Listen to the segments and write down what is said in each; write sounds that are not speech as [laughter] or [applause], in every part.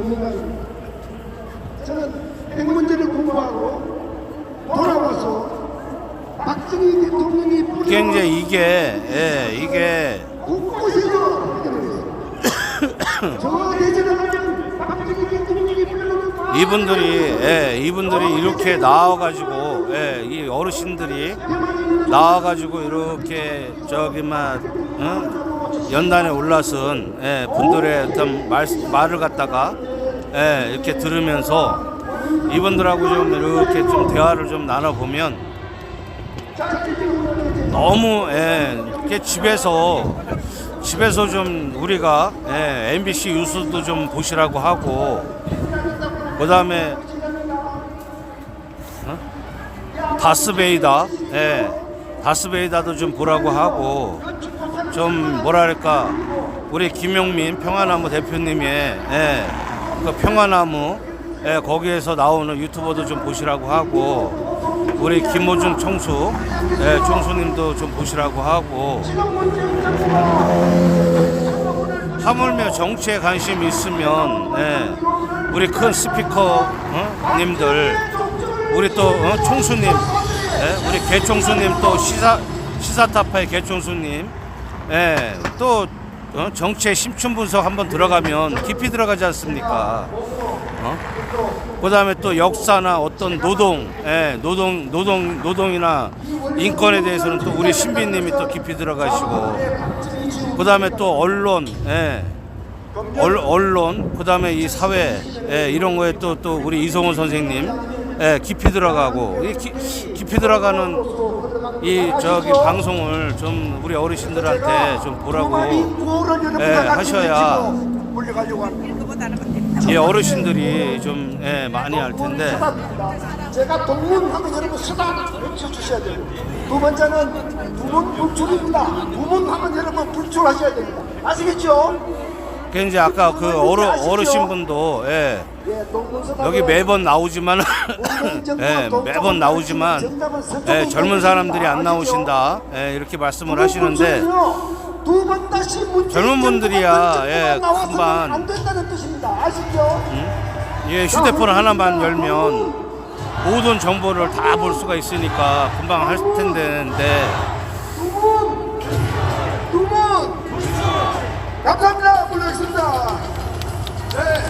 전문가입니다. 저는 핵 문제를 공부하고 돌아와서 박정희 대통령이 이게 이제 이게 예, 이게 곳곳에서. 저 대전에 가면 박정희 대통령이 이분들이 예, 이분들이 이렇게 나와가지고 예, 이 어르신들이 나와가지고 이렇게 저기 막 어? 연단에 올라선 예, 분들의 어떤 말, 말을 갖다가 예, 이렇게 들으면서 이분들하고 좀 이렇게 좀 대화를 좀 나눠보면 너무 예, 이렇게 집에서 집에서 좀 우리가 예, MBC 뉴스도 좀 보시라고 하고 그 다음에 어? 다스베이다, 예, 다스베이다도 좀 보라고 하고 좀 뭐랄까 우리 김용민 평화나무 대표님의 예, 그 평화나무 예, 거기에서 나오는 유튜버도 좀 보시라고 하고 우리 김호중 총수 예, 총수님도 좀 보시라고 하고 하물며 정치에 관심 있으면 예, 우리 큰 스피커 어? 님들 우리 또 어? 총수님 예, 우리 개총수님 또 시사 시사타파의 개총수님 예, 또 어? 정치의 심층 분석 한번 들어가면 깊이 들어가지 않습니까? 어? 그다음에 또 역사나 어떤 노동, 예, 노동, 노동, 노동이나 인권에 대해서는 또 우리 신비님이 또 깊이 들어가시고, 그다음에 또 언론, 예, 얼- 언론, 그다음에 이 사회, 예, 이런 거에 또또 우리 이성훈 선생님, 예, 깊이 들어가고, 이 기- 깊이 들어가는 이 저기 방송을 좀 우리 어르신들한테 좀 보라고 예, 하셔야. 이 어르신들이 좀 예, 많이 알 텐데. 제가 동문하면 여러분 수다 외쳐주셔야 돼요. 두 번째는 두문 불출입니다. 두문하면 여러분 불출하셔야 됩니다. 아시겠죠? 그 이제 아까 그 어르 어르신 분도 예, 예, 여기 매번 나오지만 [laughs] 예, 매번 나오지만 예, 젊은 사람들이 안 나오신다. 예, 이렇게 말씀을 하시는데 젊은 분들이야, 예, 금방. 아시죠? 예, 휴대폰 하나만 열면 모든 정보를 다 볼 수가 있으니까 금방 할 텐데 두문 감사합니다. 불러주습니다. 네,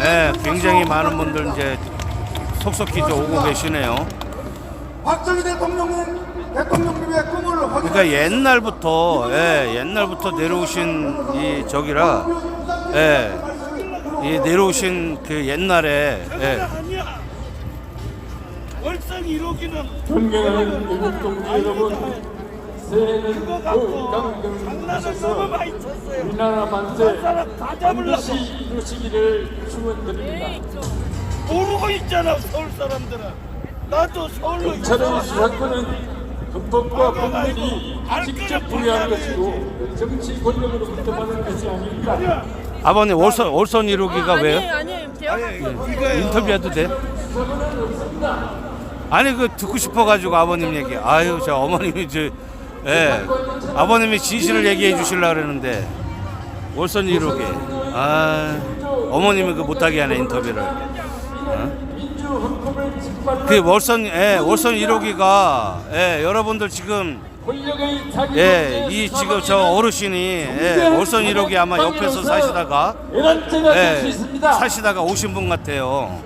예, 굉장히 많은 분들 이제 속속히 이제 오고 계시네요. 박정희 대통령은 대통령님의 꿈을. 그러니까 옛날부터 예, 옛날부터 내려오신 이 저기라 예, 이 내려오신 그 옛날에 예, 월성 1호기는 존경하는 일본 동지 여러분, 새해는 그거 갖고 건강하셔서 장난을 너무 많이 쳤어요. 우리나라 만세 사람 다 잡으려고 반드시 이루시기를 축원드립니다. 모르고 있잖아 서울 사람들은. 나도 서울로 경찰의. 수사권은 헌법과 법률이 직접 부여한 것이고 정치 권력으로부터 받은 것이 아닙니다. 아버님 올선 올선 1호기가 왜요? 아니에요, 아니에요. 제가 인터뷰해도 돼? 아니 그 듣고 싶어가지고 아버님 얘기. 아유 저 어머님이 저 예, 아버님이 진실을 얘기해 주실라 그러는데 올선 1호기. 아 어머님이 그 못하게 하네 인터뷰를. 짓밟는 그 월선 예, 월선 1호기가 예, 여러분들 지금 예, 이 지금 저 어르신이 예, 월선 1호기 아마 옆에서 사시다가 예. 사시다가 오신 분 같아요.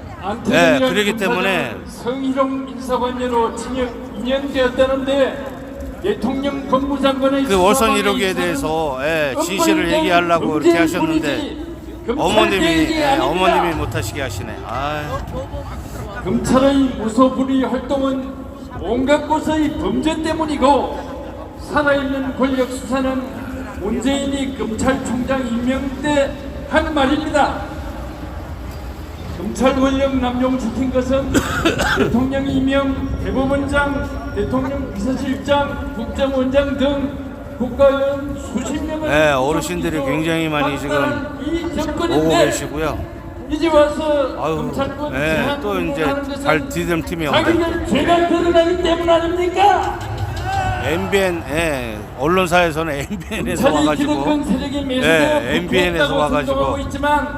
예, 그러기 때문에 성희롱 인사관계로 징역 2년 되었다는데 그 월선 수사방에 1호기에 있어서는 대해서 예, 진실을 얘기하려고 이렇게 하셨는데 어머님이 예. 어머님이 못하시게 하시네. 아, 검찰의 무소불위 활동은 온갖 곳의 범죄 때문이고 살아있는 권력 수사는 문재인이 검찰총장 임명 때 한 말입니다. 검찰 권력 남용 시킨 것은 [coughs] 대통령 임명, 대법원장, 대통령 비서실장, 국정원장 등 국가의원 수십 명을 네, 어르신들이 굉장히 많이 지금 이 오고 계시고요. 이제 와서 아유, 검찰권 예, 제한 또 이제 잘 디딤 팀이 없네. 자기들 죄가 드러나기 때문 아닙니까? MBN 예, 언론사에서는 MBN에서 와가지고 예, 매수되어 MBN에서 와가지고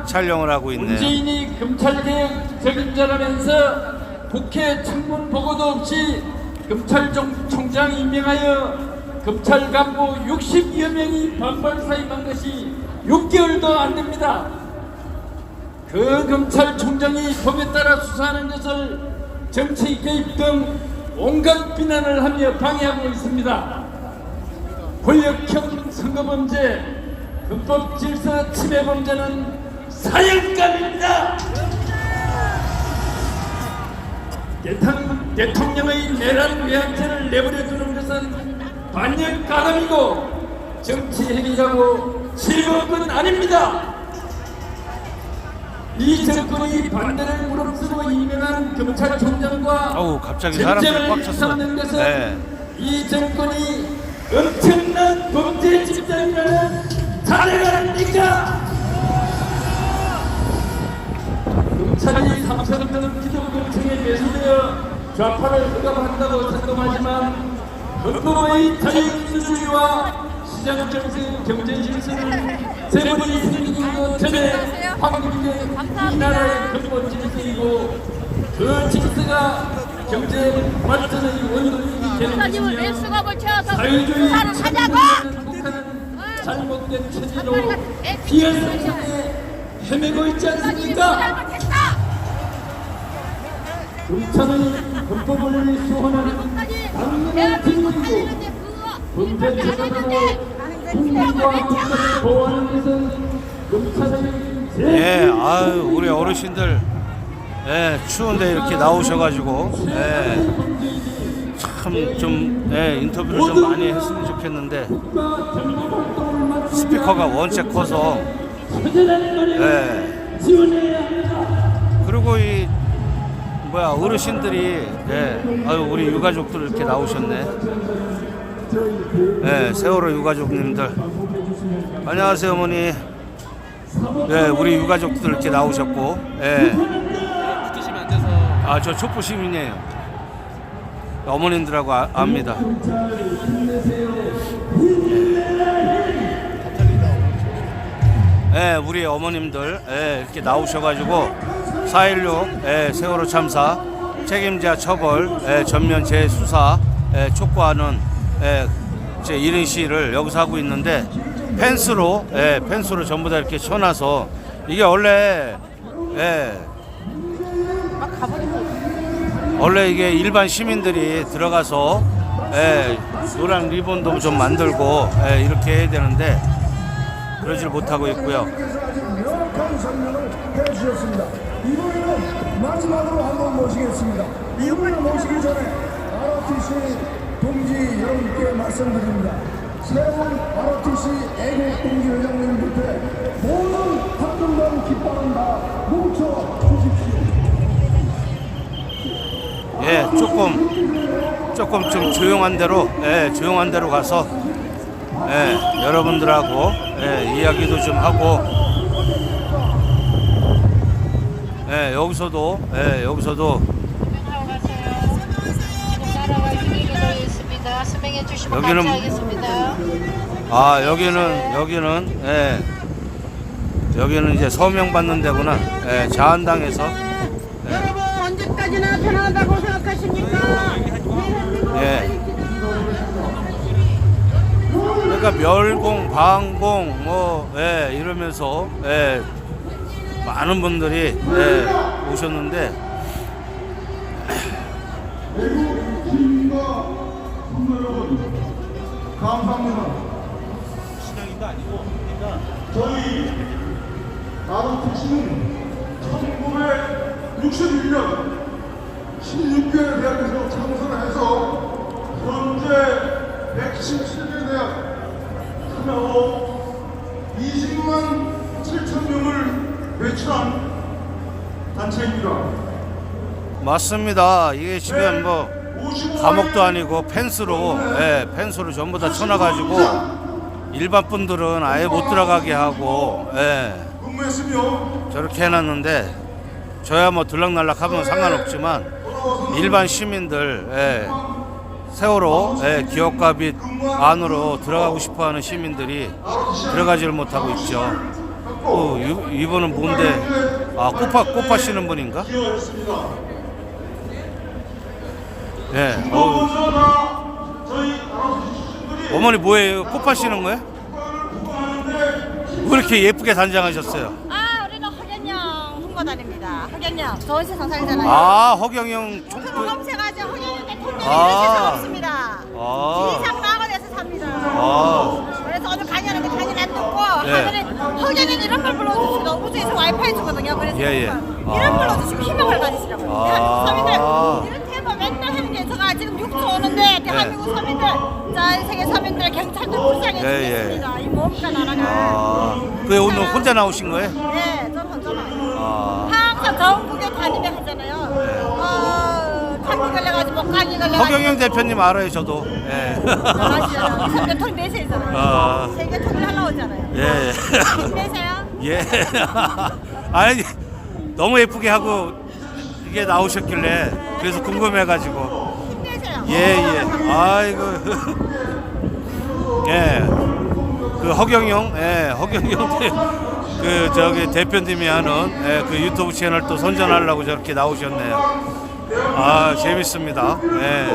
촬영을 하고 있네요. 문재인이 검찰개혁 책임자라면서 국회 청문 보고도 없이 검찰총장 임명하여 검찰 간부 60여 명이 반발 사임한 것이 6개월도 안 됩니다. 그 검찰총장이 법에 따라 수사하는 것을 정치 개입 등 온갖 비난을 하며 방해하고 있습니다. 권력형 선거범죄, 헌법 질서 침해 범죄는 사형감입니다. 대통, 대통령의 내란 외환죄를 내버려 두는 것은 반역 가담이고 정치 행위라고 즐거운 건 아닙니다. 이 정권이 반대를 무릅쓰고 임명한 검찰총장과 어우, 갑자기 사람들이 꽉 전쟁을 찼어. 싸우는 것은 네. 이 정권이 엄청난 범죄 집단이라는 자네가 아닙니까? 검찰이 삼성등 기독교청에 매수되어 좌파를 억압한다고 선동하지만 헌법의 자유민주주의와 시장 정세 경제 질서를 세번이 생기기 전에 확립된 이 나라의 근본 질서이고 그 질서가 경제 발전의 원동력이 되는 것이며 사회주의 국가는 잘못된 체제로 비현 속에 헤매고 있지 않습니까? 검찰은 헌법을 수호하는 당연한 대한민국 재판으로 했는데 국민과 왜 국가를? 보호하는 것은 검찰의 예, 아유 우리 어르신들. 예, 추운데 이렇게 나오셔가지고 예, 참좀 예, 인터뷰를 좀 많이 했으면 좋겠는데. 스피커가 원체 커서. 예, 그리고 이 뭐야 어르신들이 예, 아유 우리 유가족들 이렇게 나오셨네. 예, 세월호 유가족님들 안녕하세요 어머니. 예, 우리 유가족들 이렇게 나오셨고, 예. 아, 저 촛불 시민이에요. 어머님들하고 아, 압니다. 예, 우리 어머님들 예, 이렇게 나오셔가지고 4.16 예, 세월호 참사 책임자 처벌 예, 전면 재수사 예, 촉구하는 예, 제 이른 시를 여기서 하고 있는데 펜스로 예, 펜스로 전부 다 이렇게 쳐놔서 이게 원래 예, 원래 이게 일반 시민들이 들어가서 예, 노란 리본도 좀 만들고 예, 이렇게 해야 되는데 그러질 못하고 있고요. 이번에는 마지막으로 한번 모시겠습니다. 이분을 모시기 전에 ROTC 동지 여러분께 말씀드립니다. 새로운 ROTC 애국 동지 회장님들 모든 학생단 깃발은 다 뭉쳐 주십시오. 예, 조금 조금 좀 조용한 데로 예, 조용한 데로 가서 예, 여러분들하고 예, 이야기도 좀 하고 예, 여기서도 예, 여기서도. 여기는-. 아 여기는 여기는 예, 여기는 이제 서명 받는 데구나. 예, 자한당에서. 여러분 언제까지나 편안하다고 생각하십니까? 예. 그러니까 멸공, 방공, 뭐, 예, 이러면서, 예, 많은 분들이, 예, 오셨는데, 감사합니다. 저희 ROTC는 1961년 16개 대학에서 창설해서 현재 117 단체입니다. 맞습니다. 이게 지금 뭐, 55일 감옥도 아니고 펜스로, 예, 펜스로 전부 다 쳐놔가지고, 일반 분들은 아예 못 들어가게 하고, 예, 저렇게 해놨는데, 저야 뭐 들락날락 하면 상관없지만, 일반 시민들, 예, 세월호 예, 기업가 빚 안으로 들어가고 싶어하는 시민들이 들어가지를 못하고 있죠. 또 이- 이분은 뭔데? 아 꽃파 꽃파시는 분인가? 예. 어우. 어머니 뭐예요? 꽃파시는 거예요? 왜 이렇게 예쁘게 단장하셨어요? 아, 우리는 허경영 홍보단입니다. 허경영 좋은 세상 살잖아요. 아 허경영 총. 그 검색하죠. 허경영 대통령이 아. 이런 세상 없습니다. 아. 지리산 마을에서 삽니다. 아. 그래서 오늘 강연하는데 강연 안 듣고 예. 하늘에 허경영 이런 걸 불러주시고 우주에서 와이파이 주거든요. 그래서 예, 예. 이런 아. 불러주시고 희망을 가지시라고요. 아. 대한민국 서민들 이런 테마 맨날 하는 게 제가 지금 6조 오는데 대한민국 서민들 전 세계 서민들 경찰들 불쌍해 예, 예. 이 몸과 나라가. 아. 그 오늘 혼자 나오신 거예요? 네, 전 혼자만. 아. 항상 전국에 다니며 하잖아요. 어, 감기 걸려가지고 목감기 걸려가지고. 허경영 대표님 알아요, 저도. 예. 잘하시잖아요. 이 대통령 내세잖아요. 아. 세계 통일 하려고 하잖아요. 예. 힘내세요. 예. [laughs] 아니 너무 예쁘게 하고 이게 나오셨길래 그래서 궁금해가지고 힘내세요. 예 예. 아이고 [laughs] 예. 그 허경영 예 허경영 [laughs] 대, 그 저기 대표님이 하는 예, 그 유튜브 채널 또 선전하려고 저렇게 나오셨네요. 아 재밌습니다. 예.